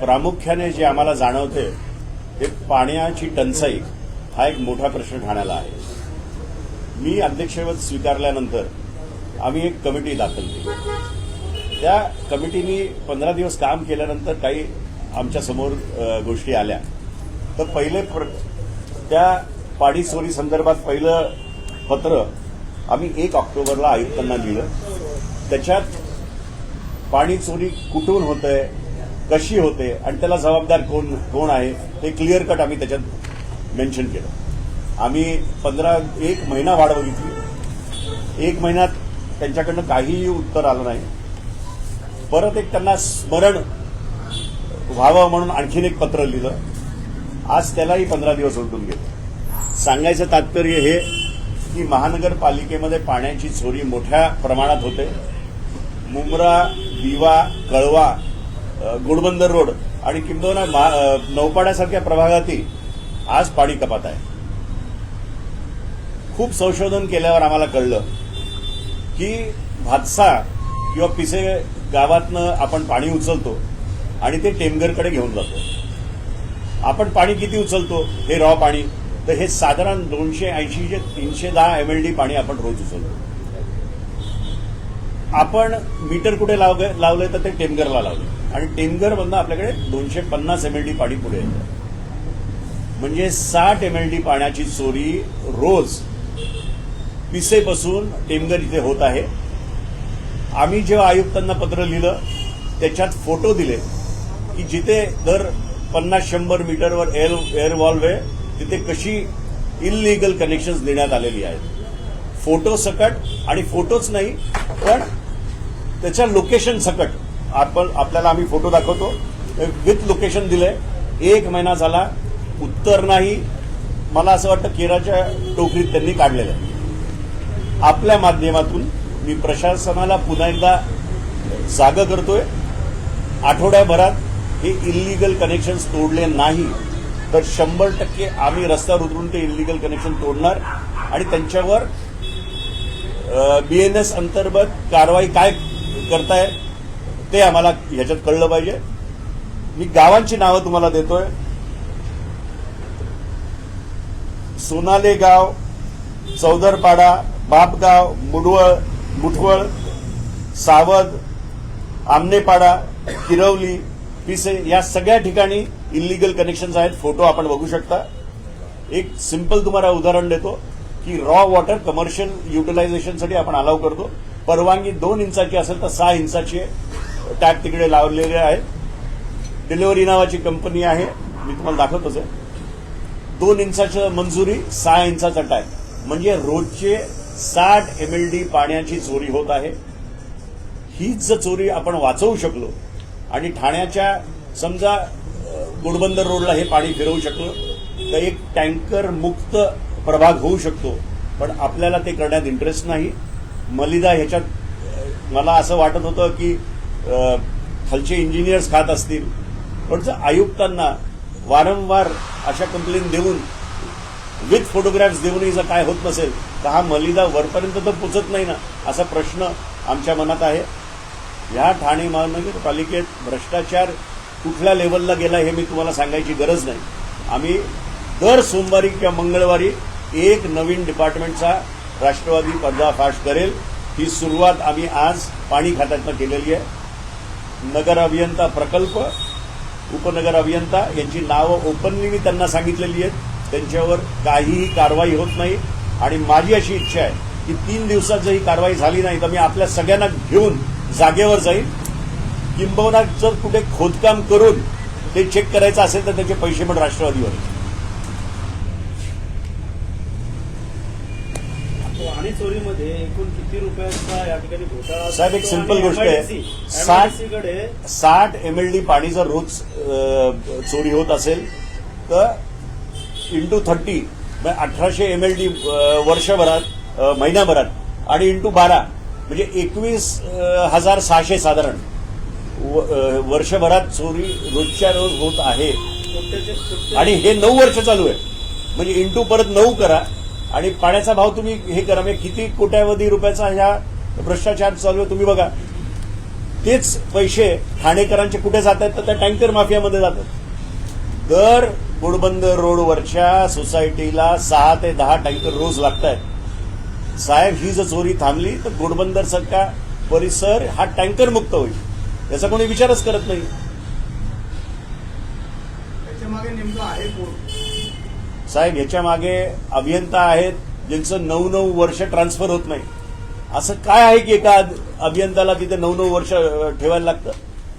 प्रामुख्याने जे आम्हाला जाणवते ते पाण्याची टंचाई हा एक मोठा प्रश्न ठाण्याला आहे. मी अध्यक्षपद स्वीकारल्यानंतर आम्ही एक कमिटी दाखल केली. त्या कमिटीने पंधरा दिवस काम केल्यानंतर काही आमच्यासमोर गोष्टी आल्या. तर पहिले प्र- त्या पाणी चोरी संदर्भात पहिलं पत्र आम्ही एक ऑक्टोबरला आयुक्तांना दिलं. त्याच्यात पाणी चोरी कुठून आहे कशी होते आणि त्याला जबाबदार कोण कोण आहे हे क्लिअर कट आम्ही त्याच्यात मेन्शन केलं. आम्ही पंधरा एक महिना वाढ बघितली. एक महिन्यात त्यांच्याकडनं काहीही उत्तर आलं नाही. परत एक त्यांना स्मरण व्हावं म्हणून आणखीन एक पत्र लिहिलं. आज त्यालाही पंधरा दिवस उलटून गेले. सांगायचं तात्पर्य हे की महानगरपालिकेमध्ये पाण्याची चोरी मोठ्या प्रमाणात होते. मुंब्रा दिवा कळवा गुडबंदर रोड आणि किंबहुना नौपाड्यासारख्या प्रभागातही आज पाणी कपात आहे. खूप संशोधन केल्यावर आम्हाला कळलं की भातसा किंवा पिसे गावातनं आपण पाणी उचलतो आणि ते टेमघरकडे घेऊन जातो. आपण पाणी किती उचलतो? हे रॉ पाणी. तर हे साधारण दोनशे ऐंशी ते तीनशे दहा एम एल डी पाणी आपण रोज उचलतो. आपण मीटर कुठे लावलंय लावलंय तर ते टेमघरला लावले. आणि टेमघर मधनं आपल्याकडे दोनशे पन्नास एम एल डी पाणी पुढे येतं. म्हणजे साठ एम एल डी पाण्याची चोरी रोज पिसेपासून टेमघर इथे होत आहे. आम्ही जेव्हा आयुक्तांना पत्र लिहिलं त्याच्यात फोटो दिले की जिथे दर पन्नास शंभर मीटरवर एअर एअर वॉल्व आहे तिथे कशी इलिगल कनेक्शन्स देण्यात आलेली आहेत. फोटो सकट आणि फोटोच नाही पण त्याच्या लोकेशन सकट. आपण आपल्याला आम्ही फोटो दाखवतो. विथ लोकेशन दिलंय. एक महिना झाला उत्तर नाही. मला असं वाटतं केराच्या टोकरीत त्यांनी काढलेलं आहे. आपल्या माध्यमातून मी प्रशासनाला पुन्हा एकदा जाग करतोय. आठवड्याभरात हे इलिगल कनेक्शन तोडले नाही तर शंभर टक्के आम्ही रस्त्यावर उतरून ते इलिगल कनेक्शन तोडणार आणि त्यांच्यावर बीएनएस अंतर्गत कारवाई काय करताय ते आम्हाला ह्याच्यात कळलं पाहिजे. मी गावांची नावं तुम्हाला देतोय. सोनाले गाव चौदरपाडा बापगाव मुडवळ मुठवळ सावद आमनेपाडा किरवली पिसे या सगळ्या ठिकाणी इलिगल कनेक्शन आहेत. फोटो आपण बघू शकता. एक सिंपल तुम्हाला उदाहरण देतो. की रॉ वॉटर कमर्शियल युटिलायझेशनसाठी आपण अलाव करतो. परवानगी दोन इंचाची असेल तर सहा इंचाची टॅप तिकडे लावलेले आहेत डिलिव्हरी नावाची कंपनी आहे. मी तुम्हाला दाखवतोच आहे. दोन इंचाचं मंजुरी सहा इंचाचा टॅप. म्हणजे रोजचे साठ एम एल डी पाण्याची चोरी होत आहे. हीच जर चोरी आपण वाचवू शकलो आणि ठाण्याच्या समजा गुडबंदर रोडला हे पाणी फिरवू शकलो तर एक टँकर मुक्त प्रभाग होऊ शकतो पण आपल्याला ते करण्यात इंटरेस्ट नाही. मलिदा ह्याच्यात मला असं वाटत होतं की खालचे इंजिनियर्स खात असतील पण जर आयुक्तांना वारंवार अशा कंप्लेन देऊन विथ फोटोग्राफ्स देऊनही जर काय होत नसेल तर हा मलिदा वरपर्यंत तर पोचत नाही ना असा प्रश्न आमच्या मनात आहे. या ठाणे महानगरपालिकेत भ्रष्टाचार कुठल्या लेवलला गेला हे मी तुम्हाला सांगायची गरज नाही. आम्ही दर सोमवारी किंवा मंगळवारी एक नवीन डिपार्टमेंटचा राष्ट्रवादी पर्दाफाश करेल. ही सुरुवात आम्ही आज पाणी खात्यातनं केलेली आहे. नगर अभियंता प्रकल्प उपनगर अभियंता यांची नावं ओपनली मी त्यांना सांगितलेली आहेत. त्यांच्यावर काहीही कारवाई होत नाही. आणि माझी अशी इच्छा आहे की तीन दिवसात जर ही कारवाई झाली नाही तर मी आपल्या सगळ्यांना घेऊन जागेवर जाईल. किंबहुना जर कुठे खोदकाम करून ते चेक करायचं असेल तर त्याचे पैसे पण राष्ट्रवादीवर आहेत. पाणी चोरीमध्ये एकूण किती रुपयाचा या ठिकाणी घोटाळा साहेब, एक आणि गोष्ट आहे. साठ- साठ एम एल डी पाणी जर रोज चोरी होत असेल तर इंटू थर्टी अठराशे एम एल डी वर्षभरात महिन्याभरात आणि इंटू बारा म्हणजे एकवीस हजार सहाशे साधारण वर्षभरात चोरी रोजच्या रोज होत आहे. आणि हे नऊ वर्ष चालू आहे. म्हणजे इंटू परत नऊ करा. आणि पाण्याचा भाव तुम्ही हे करा म्हणजे किती कोट्यावधी रुपयाचा ह्या भ्रष्टाचार चालू आहे तुम्ही बघा. तेच पैसे ठाणेकरांचे कुठे जात आहेत? तर त्या टँकर माफियामध्ये जातात दर गुडबंदर रोडवरच्या सोसायटीला सहा ते दहा टँकर रोज लागत आहेत साहेब ही जर चोरी थांबली तर गुडबंदर सारखा परिसर हा टँकर मुक्त होईल. याचा कोणी विचारच करत नाही त्याच्यामागे नेमकं आहे कोण साहेब याच्या मागे अभियंता आहेत ज्यांचं नऊ नऊ वर्ष ट्रान्सफर होत नाही. असं काय आहे की एका अभियंत्याला अभियंताला तिथे नऊ नऊ वर्ष ठेवायला लागतं?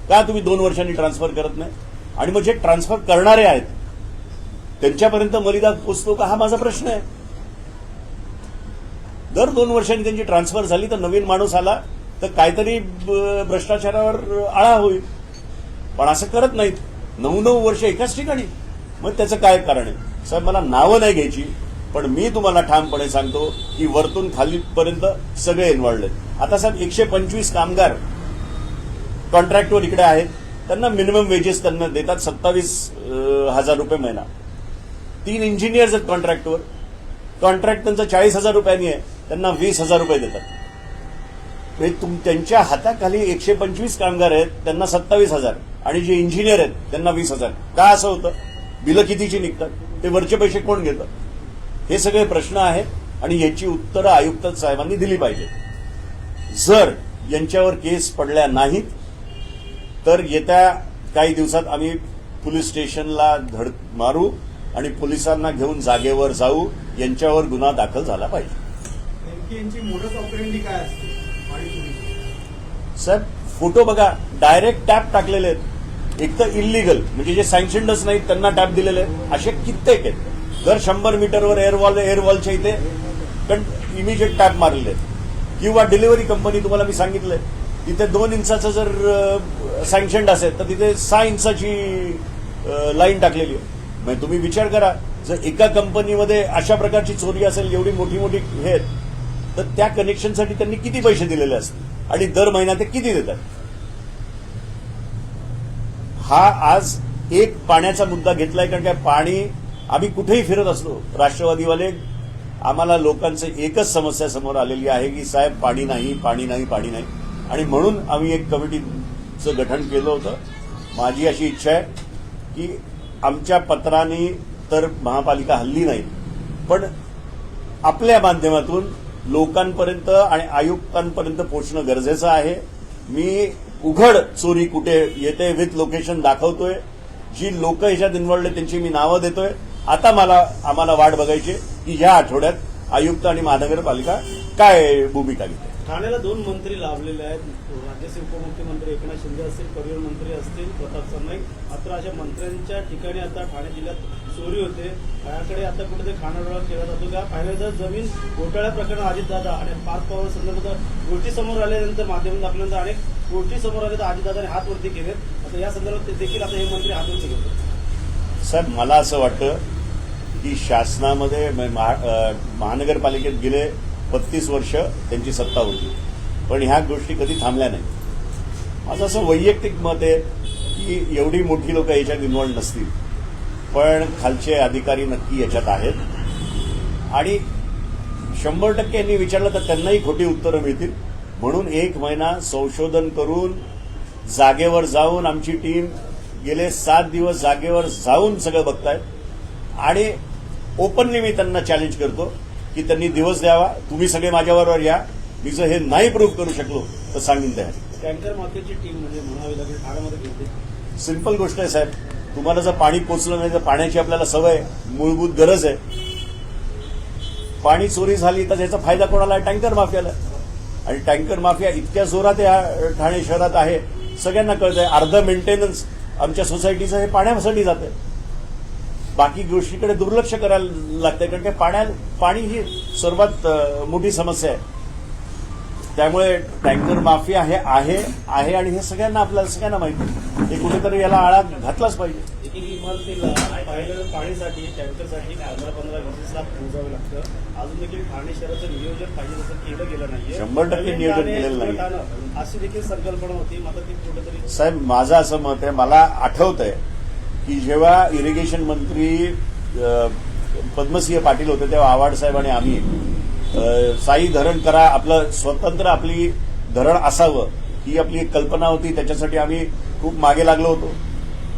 का तुम्ही दोन वर्षांनी ट्रान्सफर करत नाही? आणि मग जे ट्रान्सफर करणारे आहेत त्यांच्यापर्यंत मर्यादा पोचतो का? हा माझा प्रश्न आहे. दर दोन वर्षांनी त्यांची ट्रान्सफर झाली तर नवीन माणूस आला तर काहीतरी ब- भ्रष्टाचारावर आळा होईल. पण असं करत नाहीत. नऊ नऊ वर्ष एकाच ठिकाणी. मग त्याचं काय कारण आहे? साहेब मला नावं नाही घ्यायची पण मी तुम्हाला ठामपणे सांगतो की वरतून खालीपर्यंत सगळे इन्व्हॉल्ड आहेत. आता साहेब एकशे पंचवीस कामगार कॉन्ट्रॅक्टवर इकडे आहेत. त्यांना मिनिमम वेजेस त्यांना देतात सत्तावीस हजार रुपये महिना. तीन इंजिनियर्स आहेत कॉन्ट्रॅक्टवर कॉन्ट्रॅक्ट त्यांचा चाळीस हजार रुपयांनी आहे. त्यांना वीस हजार रुपये देतात. हे तुम त्यांच्या हाताखाली एकशे पंचवीस कामगार आहेत त्यांना सत्तावीस हजार. आणि जे इंजिनियर आहेत त्यांना वीस हजार. का असं होतं? बिलं कितीची निघतात? ते वरचे पैसे कोण घेतं? हे सगळे प्रश्न आहेत आणि याची उत्तरं आयुक्त साहेबांनी दिली पाहिजे. जर यांच्यावर केस पडल्या नाहीत तर येत्या काही दिवसात आम्ही पोलीस स्टेशनला धड मारू आणि पोलिसांना घेऊन जागेवर जाऊ यांच्यावर गुन्हा दाखल झाला पाहिजे. साहेब फोटो बघा. डायरेक्ट टॅप टाकलेले आहेत. एक तर इलिगल म्हणजे जे सँक्शनच नाहीत त्यांना टॅप दिलेले असे कित्येक आहेत. दर शंभर मीटरवर एअरवॉल एअरवॉलच्या इथे. इमिजिएट टॅप मारलेले आहेत. किंवा डिलिव्हरी कंपनी तुम्हाला मी सांगितलंय तिथे दोन इंचाचं जर सँक्शनड असेल तर तिथे सहा इंचाची लाईन टाकलेली आहे. म्हणजे तुम्ही विचार करा जर एका कंपनीमध्ये अशा प्रकारची चोरी असेल एवढी मोठी मोठी हे आहेत तर त्या कनेक्शनसाठी त्यांनी किती पैसे दिलेले असतील? आणि दर महिना ते किती देतात? हा आज एक पाण्याचा मुद्दा घेतलाय कारण काय पाणी आम्ही कुठेही फिरत असलो राष्ट्रवादीवाले आम्हाला लोकांचं एकच समस्या समोर आलेली आहे की साहेब पाणी नाही पाणी नाही पाणी नाही. आणि म्हणून आम्ही एक कमिटीचं गठन केलं होतं. माझी अशी इच्छा आहे की आमच्या पत्राने तर महापालिका हल्ली नाही पण आपल्या माध्यमातून लोकांपर्यंत आणि आयुक्तांपर्यंत पोचणं गरजेचं आहे. मी उघड चोरी कुठे येते विथ लोकेशन दाखवतोय. जी लोक ह्याच्यात इन्व्हॉल्ड त्यांची मी नावं देतोय. आता मला आम्हाला वाट बघायची की ह्या आठवड्यात आयुक्त आणि महानगरपालिका काय भूमिका घेते. ठाण्याला दोन मंत्री लाभलेले आहेत. राज्याचे उपमुख्यमंत्री एकनाथ शिंदे असतील परिवहन मंत्री असतील प्रताप सरनाईक. मात्र अशा मंत्र्यांच्या ठिकाणी आता ठाणे जिल्ह्यात चोरी होते. त्याकडे आता कुठेतरी खानाडोळा केला जातो का? पहिल्यांदा जमीन घोटाळ्या प्रकरण अजितदादा आणि पाच पवार संदर्भात गोष्टी समोर आल्यानंतर माध्यम आपल्यानंतर अनेक गोष्टी समोर आले तर आजीदादाने हात वरती केलेत. आता या संदर्भात देखील आता हे मंत्री हात वरती घेतात. साहेब मला असं वाटतं की शासनामध्ये म- महा- महानगरपालिकेत गेले बत्तीस वर्ष त्यांची सत्ता होती. पण ह्या गोष्टी कधी थांबल्या नाही माझं असं वैयक्तिक मत आहे की एवढी मोठी लोक याच्यात इन्व्हॉल्ड नसतील. पण खालचे अधिकारी नक्की याच्यात आहेत. आणि शंभर टक्के यांनी विचारलं तर त्यांनाही खोटी उत्तरं मिळतील. म्हणून एक महिना संशोधन करून जागेवर जाऊन आमची टीम गेले सात दिवस जागेवर जाऊन सगळं बघतायत. आणि ओपनली मी त्यांना चॅलेंज करतो की त्यांनी दिवस द्यावा तुम्ही सगळे माझ्याबरोबर या. मी जर हे नाही प्रूव्ह करू शकलो तर सांगून द्या. टँकर माफियाची टीम म्हणजे सिंपल गोष्ट आहे साहेब. तुम्हाला जर पाणी पोचलं नाही तर पाण्याची आपल्याला सवय मूलभूत गरज आहे. पाणी चोरी झाली तर त्याचा फायदा कोणाला आहे? टँकर माफियाला. आणि टँकर माफिया इतक्या जोरात या ठाणे शहरात आहे. सगळ्यांना कळतंय अर्ध मेंटेनन्स आमच्या सोसायटीचं हे पाण्यासाठी जात बाकी गोष्टीकडे दुर्लक्ष करायला लागतंय कारण की पाण्या पाणी ही सर्वात मोठी समस्या आहे. त्यामुळे टँकर माफिया हे आहे आहे आणि हे सगळ्यांना आपल्याला सगळ्यांना माहिती हे कुठेतरी याला आळा घातलाच पाहिजे. एक एक इमारतीला पाहिलं पाणीसाठी टँकरसाठी पंधरा पंधरा वीस लाख मोजावं लागतं. अजून देखील ठाणे शहराचं नियोजन पाहिजे तसं केलं गेलं नाहीये. शंभर टक्के नियोजन केलेलं. ठाणं अशी देखील संकल्पना होती. मात्र ती कुठेतरी साहेब माझं असं मत आहे मला आठवत आहे की जेव्हा इरिगेशन मंत्री पद्मसिंह पाटील होते तेव्हा आव्हाड साहेब आणि आम्ही साई धरण करा आपलं स्वतंत्र आपली धरण असावं ही आपली एक कल्पना होती. त्याच्यासाठी आम्ही खूप मागे लागलो होतो.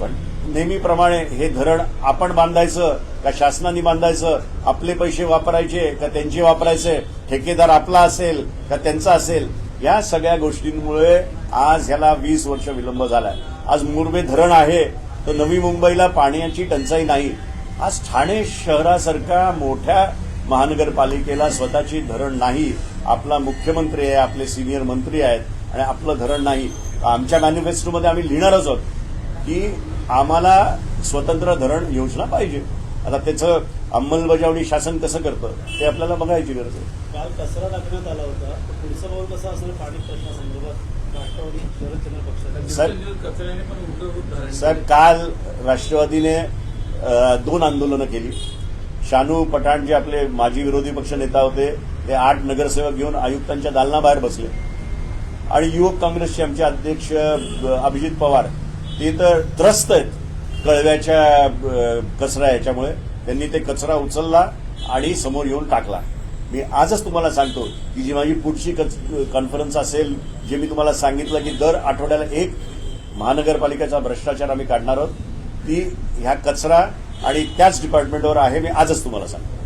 पण नेहमीप्रमाणे हे धरण आपण बांधायचं का शासनाने बांधायचं? आपले पैसे वापरायचे का त्यांचे वापरायचे? ठेकेदार आपला असेल का त्यांचा असेल? या सगळ्या गोष्टींमुळे आज ह्याला वीस वर्ष विलंब झालाय. आज मुर्बे धरण आहे तर नवी मुंबईला पाण्याची टंचाई नाही. आज ठाणे शहरासारख्या मोठ्या महानगरपालिकेला स्वतःची धरण नाही. आपला मुख्यमंत्री आहे आपले सिनियर मंत्री आहेत आणि आपलं धरण नाही. आमच्या मॅनिफेस्टोमध्ये आम्ही लिहिणारच आहोत की आम्हाला स्वतंत्र धरण योजना पाहिजे. आता त्याचं अंमलबजावणी शासन कसं करतं ते आपल्याला बघायची गरज आहे. काल कचरा टाकण्यात आला होता. पुढचं पाऊल कसं असणार पाणी प्रश्नासंदर्भात सर साहेब काल. राष्ट्रवादीने दोन आंदोलनं केली. शानू पठाण जे आपले माजी विरोधी पक्ष नेता होते ते आठ नगरसेवक घेऊन आयुक्तांच्या दालनाबाहेर बसले. आणि युवक काँग्रेसचे आमचे अध्यक्ष अभिजित पवार ते तर त्रस्त आहेत कळव्याच्या कचरा याच्यामुळे. त्यांनी ते कचरा उचलला आणि समोर येऊन टाकला. मी आजच तुम्हाला सांगतो की जी माझी पुढची कच- कॉन्फरन्स असेल जे मी तुम्हाला सांगितलं की दर आठवड्याला एक महानगरपालिकेचा भ्रष्टाचार आम्ही काढणार आहोत ती ह्या कचरा आणि त्याच डिपार्टमेंटवर आहे मी आजच तुम्हाला सांगतो.